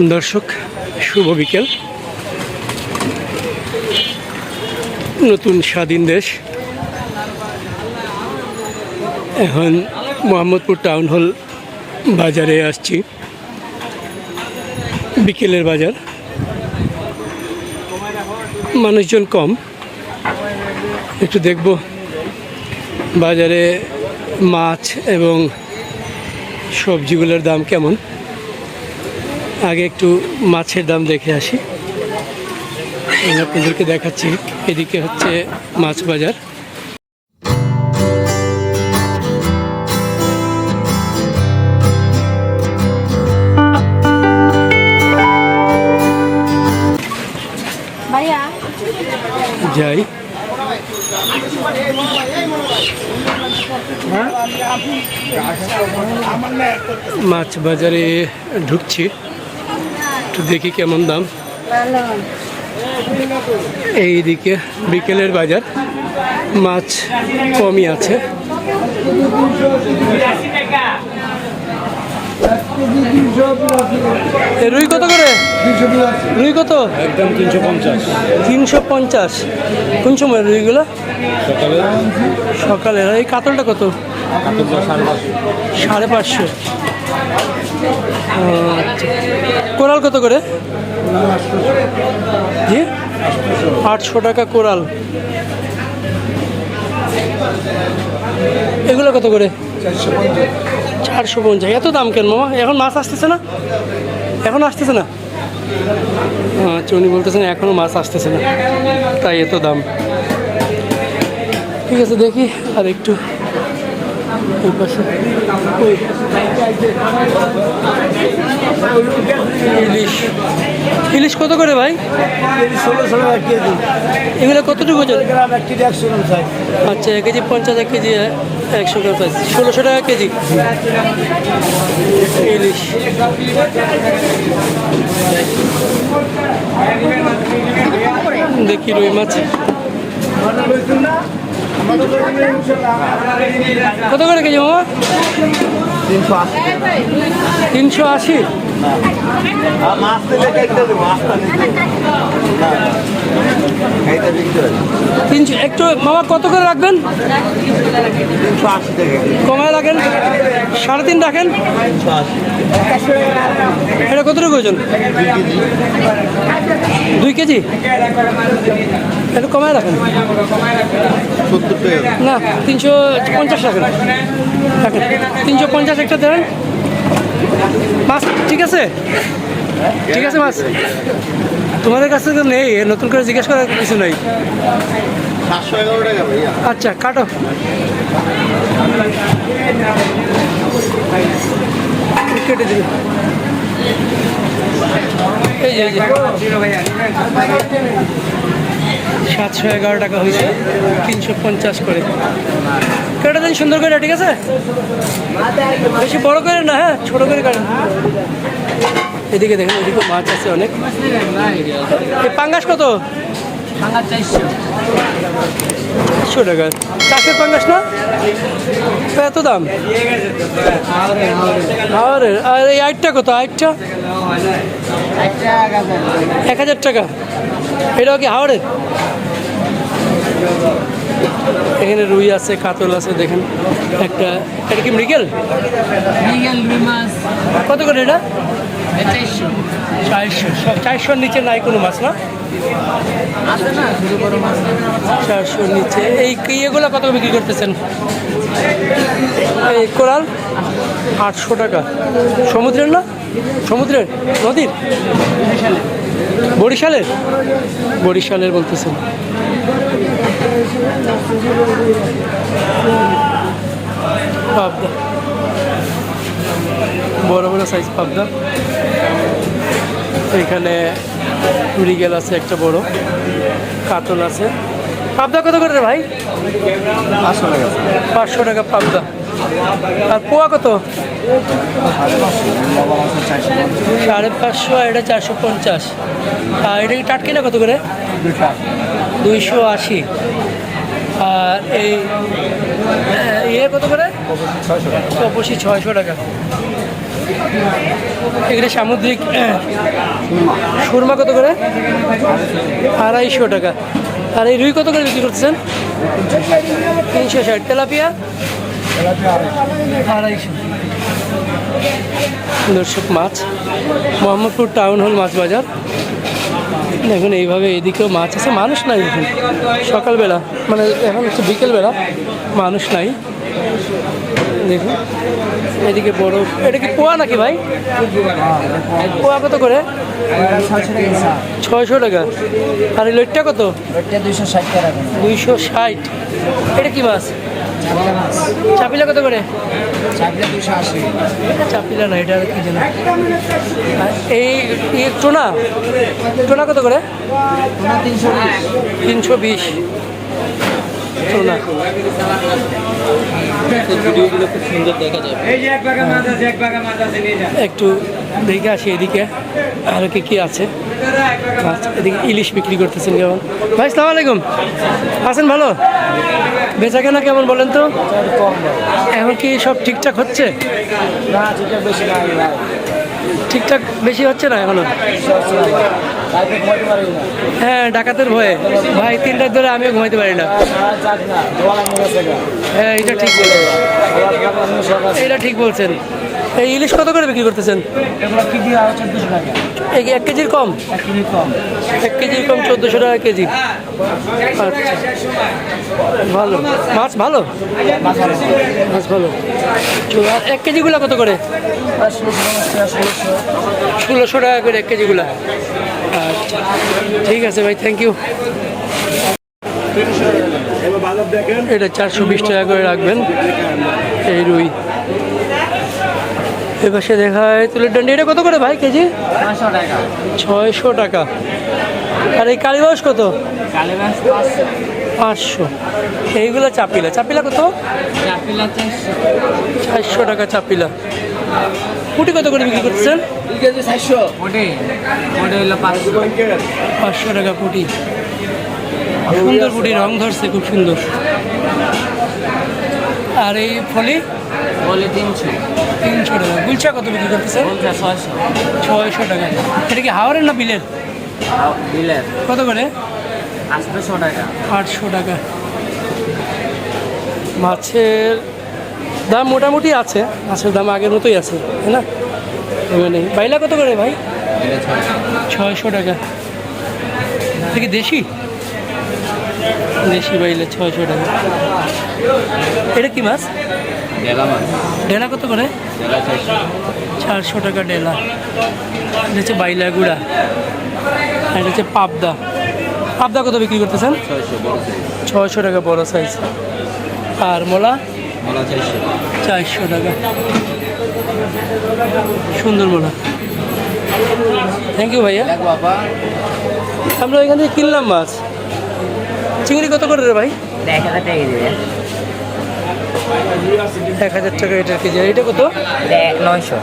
দর্শক, শুভ বিকেল। নতুন স্বাধীন দেশ। এখন মোহাম্মদপুর টাউন হল, বাজারে আসছি। বিকেলের বাজার। মানুষজন কম। একটু দেখব। বাজারে মাছ এবং সবজিগুলোর দাম কেমন? আগে একটু মাছের দাম দেখে আসি। আপনাদেরকে দেখাচ্ছি, এদিকে হচ্ছে মাছ বাজার। যাই। মাছ বাজারে ঢুকছি। একটু দেখি কেমন দাম। এইদিকে বিকেলের বাজার মাছ কমই আছে। রুই কত করে? রুই কত? একদম তিনশো পঞ্চাশ। তিনশো পঞ্চাশ। কোন সময় রুইগুলো? সকালে। সকালে। এই কাতলটা কত? সাড়ে পাঁচশো। আচ্ছা। কোরাল কত করে? জি? আটশো টাকা কোরাল। এগুলো কত করে? চারশো পঞ্চাশ এত দাম কেন মামা? এখন মাছ আসতেছে না? এখন আসতেছে না? আচ্ছা উনি বলতেছেন এখনও মাছ আসতেছে না। তাই এত দাম। ঠিক আছে, দেখি আর একটু। ইলিশ ইলিশ। কত করে ভাই? এগুলো কতটুকু আচ্ছা এক কেজি পঞ্চাশ, এক কেজি একশো গ্রাম ষোলোশো টাকা কেজি। ইলিশ। দেখি রুই মাছ। কত করে কেজি মামা? তিনশো আশি। তিনশো আশি। মাছ তিনশো একটু মামা কত করে রাখবেন? কমায় রাখেন। সাড়ে তিন রাখেন? এটা কতটুকু ওজন? দুই কেজি। একটু কমায় রাখেন। না তিনশো পঞ্চাশ রাখেন। রাখেন। তিনশো পঞ্চাশ একটা দেবেন মাছ ঠিক আছে? ঠিক আছে মাছ? তোমাদের কাছে তো নেই নতুন করে জিজ্ঞেস করার কিছু নেই। আচ্ছা কাটো। কেটে দিবি। এই যে। সাতশো এগারো টাকা হয়েছে, তিনশো পঞ্চাশ করে। কেটে দিন সুন্দর করে, ঠিক আছে? বেশি বড় করে না হ্যাঁ ছোট করে কাটেন এদিকে দেখেন, এদিকে মাছ আছে অনেক। পাঙ্গাস কত? চারশো টাকা। চাষের পাঙ্গাস না? এত দাম? আরে আর এই আটটা কত? আটটা এক হাজার টাকা। এটাও কি হাওড়ের এখানে রুই আছে কাতল আছে দেখেন। একটা এটা কি মৃগেল? কত করে এটা? চারশো। চারশো। চারশোর নিচে নাই কোনো মাছ না? চারশোর নিচে। এই ইয়েগুলো কত বিক্রি করতেছেন? এই কোরাল? আটশো টাকা। সমুদ্রের না? সমুদ্রের? নদীর? বরিশালের। বরিশালের বলতেছেন। পাবদা। বড় বড় সাইজ পাবদা। এখানে মৃগেল আছে একটা বড়। কাতল আছে। পাবদা কত করে ভাই? পাঁচশো টাকা। পাঁচশো টাকা পাবদা। আর পোয়া কত? সাড়ে পাঁচশো। আর এটা চারশো পঞ্চাশ। আর এটা কি টাটকিনা কত করে? দুইশো আশি। আর এই ইয়ে কত করে? কপসি ছয়শো টাকা। এগুলো সামুদ্রিক সুরমা কত করে? আড়াইশো টাকা। আর এই রুই কত করে বিক্রি করতেছেন? তিনশো ষাট। তেলাপিয়া? আড়াইশো। দর্শক, মাছ। মোহাম্মদপুর টাউন হল মাছ বাজার। দেখুন এইভাবে এদিকেও মাছ আছে মানুষ নাই এখন সকালবেলা মানে এখন হচ্ছে বিকেলবেলা মানুষ নাই। দেখুন এদিকে বড় এটা কি পোয়া নাকি ভাই? পোয়া কত করে? ছয়শো টাকা। আর লোটটা কত? দুইশো ষাট। এটা কি মাছ? চাপিলা কত করে? চাকরি দুইশো আশি। চাপিলা না এটা কি জানো এই এই টোনা টোনা কত করে? তিনশো তিনশো বিশ। টোনা একটু দেখে আসি এদিকে। আর কি কি আছে? এদিকে ইলিশ বিক্রি করতেছেন কেমন? ভাই সালাম আলাইকুম। আছেন ভালো? বেচা কেনা কেমন বলেন তো? এখন কি সব ঠিকঠাক হচ্ছে? ঠিকঠাক বেশি হচ্ছে না এখনও? হ্যাঁ ডাকাতের ভয়ে। ভাই তিনটার ধরে আমিও ঘুমাইতে পারি না। হ্যাঁ এটা ঠিক বলে সবার গ্রামের সবার এটা ঠিক বলছেন। এই ইলিশ কত করে বিক্রি করতেছেন? এক কেজির কম? এক কেজির কম। চোদ্দোশো টাকা কেজি। আচ্ছা। ভালো। মাছ ভালো? মাছ ভালো। আর এক কেজিগুলো কত করে? ষোলোশো টাকা করে এক কেজিগুলা। আচ্ছা। ঠিক আছে ভাই থ্যাংক ইউ এটা চারশো বিশ টাকা করে রাখবেন। এই রুই। এপাশে দেখায় তুলের ডান্ডি। এটা কত করে ভাই কেজি? ছয়শো টাকা। আর এই কালীবাস কত? পাঁচশো। এইগুলো চাপিলা। চাপিলা কত? চারশো। টাকা চাপিলা। কুটি কত করে বিক্রি করছেন পাঁচশো। পাঁচশো টাকা পুটি সুন্দর পুটি রং ধরছে খুব সুন্দর। আর এই ফলি? বলে তিনশো। তিনশো টাকা। গুলচা কত বিক্রি করতেছেন বলছে ছয়শো। ছয়শো টাকা। এটা কি হাওয়ারের না বিলের? বিলের। কত করে? আটশোশো টাকা। আটশো টাকা। মাছের দাম মোটামুটি আছে। মাছের দাম আগের মতোই আছে তাই না? নেই বাইলা কত করে ভাই? ছয়শো টাকা। এটা কি দেশি? দেশি বাইলে ছয়শো টাকা। এটা কি মাছ? ডেলা মাছ। ডেলা কত করে? ডেলা চারশো। চারশো টাকা ডেলা। এটা হচ্ছে বাইলা গুড়া আর এটা হচ্ছে পাবদা। পাবদা কত বিক্রি করতেছেন? ছয়শো টাকা বড় সাইজ। আর মোলা? মালা চারশো। চারশো টাকা। সুন্দর মোলা। থ্যাংক ইউ ভাইয়া। আমরা এখান থেকে কিনলাম মাছ। চিংড়ি কত করে রে ভাই? এক হাজার টাকা দিবে এক হাজার টাকা এটার কেজি। এটা কত? নয়শো।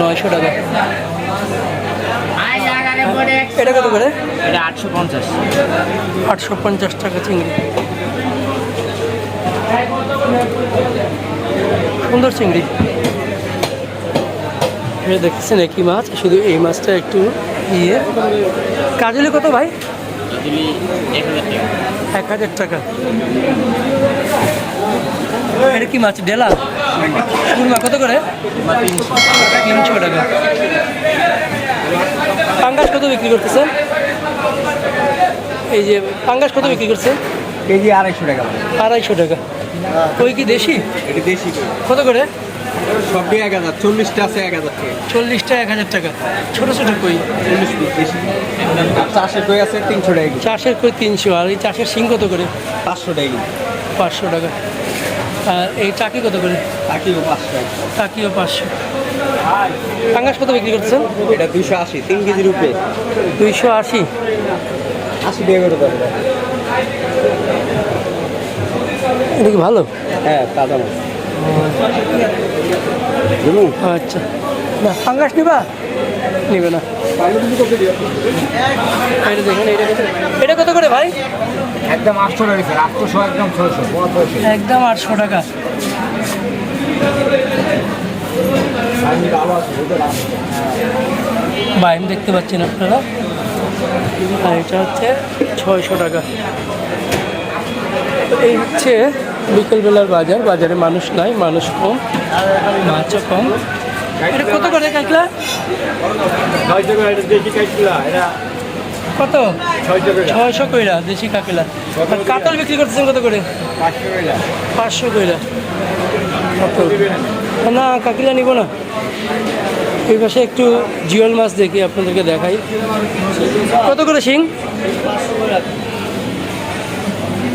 নয়শো টাকা। এটা কত করে? এটা আটশো পঞ্চাশ। আটশো পঞ্চাশ টাকা চিংড়ি। সুন্দর চিংড়ি। দেখতেছেন একই মাছ শুধু এই মাছটা একটু ইয়ে। কাজলি কত ভাই? এক হাজার টাকা। এটা কি মাছ? ডেলা? সুরমা কত করে? তিনশো টাকা। পাঙ্গাস কত বিক্রি করতেছেন? এই যে পাঙ্গাস কত বিক্রি করছেন? কেজি আড়াইশো টাকা। আড়াইশো টাকা। ওই কি দেশি? দেশি কত করে? সবই এক হাজার চল্লিশটা আছে এক হাজার টাকা। চল্লিশটা এক হাজার টাকা। ছোটো ছোটো কই? চল্লিশ দেশি। চাষের দই আছে? তিনশো টাকা চাষের কই তিনশো আর এই চাষের শিং কত করে? পাঁচশো টাকা পাঁচশো টাকা। আর এই টাকি কত করে? টাকিও পাঁচশো। টাকা টাকিও পাঁচশো। পাঙ্গাস কত বিক্রি করছেন এটা দুশো আশি তিন কেজির উপরে। দুইশো আশি। আশি টাকা করে দেবো। এটা কি ভালো? হ্যাঁ তাজা মাছ। আচ্ছা। না পাঙ্গাস নিবা? নিবে না। এটা দেখেন। এটা কত করে ভাই? একদম আটশো টাকা স্যার আটশোশো একদম ছয়শো ছয়শো একদম আটশো টাকা। বাইম দেখতে পাচ্ছেন আপনারা। আর এটা হচ্ছে ছয়শো টাকা। এই হচ্ছে বিকেলবেলার বাজার। বাজারে মানুষ নাই মানুষ কম মাছও কম। এটা কত করে কাকলা? কত? ছয়শো কইরা। দেশি কাকেলা। কাতল বিক্রি করতেছেন কত করে? পাঁচশো কইরা। কত? না কাকিলা নিব না। এই পাশে একটু জিওল মাছ দেখি আপনাদেরকে দেখাই। কত করে শিং?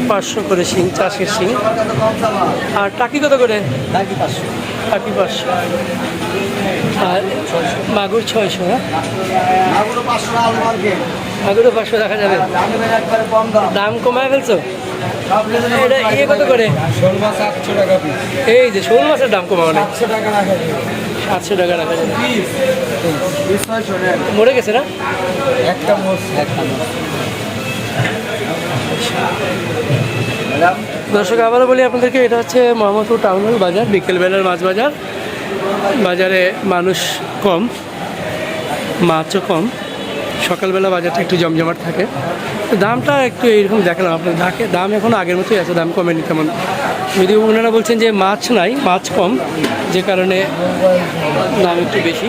পাঁচশো করে শিং চাষের শিং। আর টাকি কত করে? টাকি পাঁচশো। টাকি পাঁচশো। আর মাগুর ছয়শো হ্যাঁ? মাগুরও পাঁচশো দেখা যাবে। দাম। কমায় ফেলছো? এটা ইয়ে কত করে? এই যে শোল মাছের দাম কমা অনেক সাতশো টাকা রাখা যাবে। মরে গেছে না? একটা দর্শক আবারও বলি আপনাদেরকে এটা হচ্ছে মোহাম্মদপুর টাউন হল বাজার বিকেলবেলার মাছ বাজার। বাজারে মানুষ কম, মাছও কম। সকালবেলা বাজারটা একটু জমজমাট থাকে। দামটা একটু এইরকম দেখালাম আপনার ঢাকে দাম এখন আগের মতোই আছে, দাম কমেনি তেমন। যদি ওনারা বলছেন যে মাছ নাই, মাছ কম, যে কারণে দাম একটু বেশি।